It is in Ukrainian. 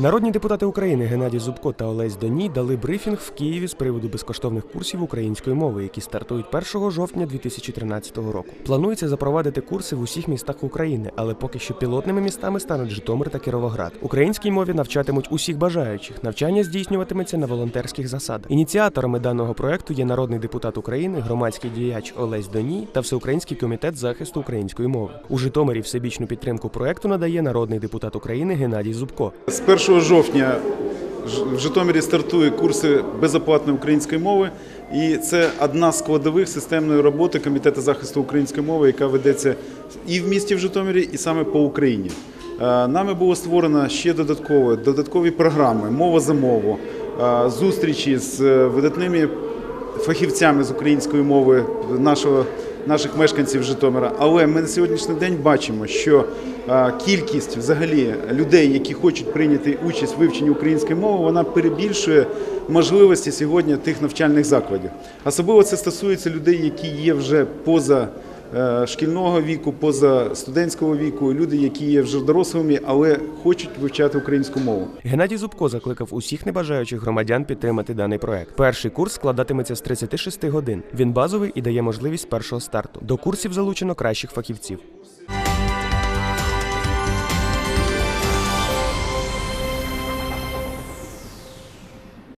Народні депутати України Геннадій Зубко та Олесь Доній дали брифінг в Києві з приводу безкоштовних курсів української мови, які стартують 1 жовтня 2013 року. Планується запровадити курси в усіх містах України, але поки що пілотними містами стануть Житомир та Кіровоград. Українській мові навчатимуть усіх бажаючих. Навчання здійснюватиметься на волонтерських засадах. Ініціаторами даного проекту є народний депутат України, громадський діяч Олесь Доній та Всеукраїнський комітет захисту української мови. У Житомирі всебічну підтримку проекту надає народний депутат України Геннадій Зубко. З 1 жовтня в Житомирі стартує курси безоплатної української мови, і це одна з складових системної роботи Комітету захисту української мови, яка ведеться і в місті в Житомирі, і саме по Україні. Е, Нами було створено ще додаткові, додаткові програми Мова за мову, е, зустрічі з е, видатними фахівцями з української мови нашого, наших мешканців Житомира. Але ми на сьогоднішній день бачимо, що е, кількість взагалі людей, які хочуть прийняти участь в вивченні української мови, вона перебільшує можливості сьогодні тих навчальних закладів. Особливо це стосується людей, які є вже поза. Е, Шкільного віку, поза студентського віку, люди, які є вже дорослими, але хочуть вивчати українську мову. Геннадій Зубко закликав усіх небажаючих громадян підтримати даний проект. Перший курс складатиметься з 36 годин. Він базовий і дає можливість першого старту. До курсів залучено кращих фахівців.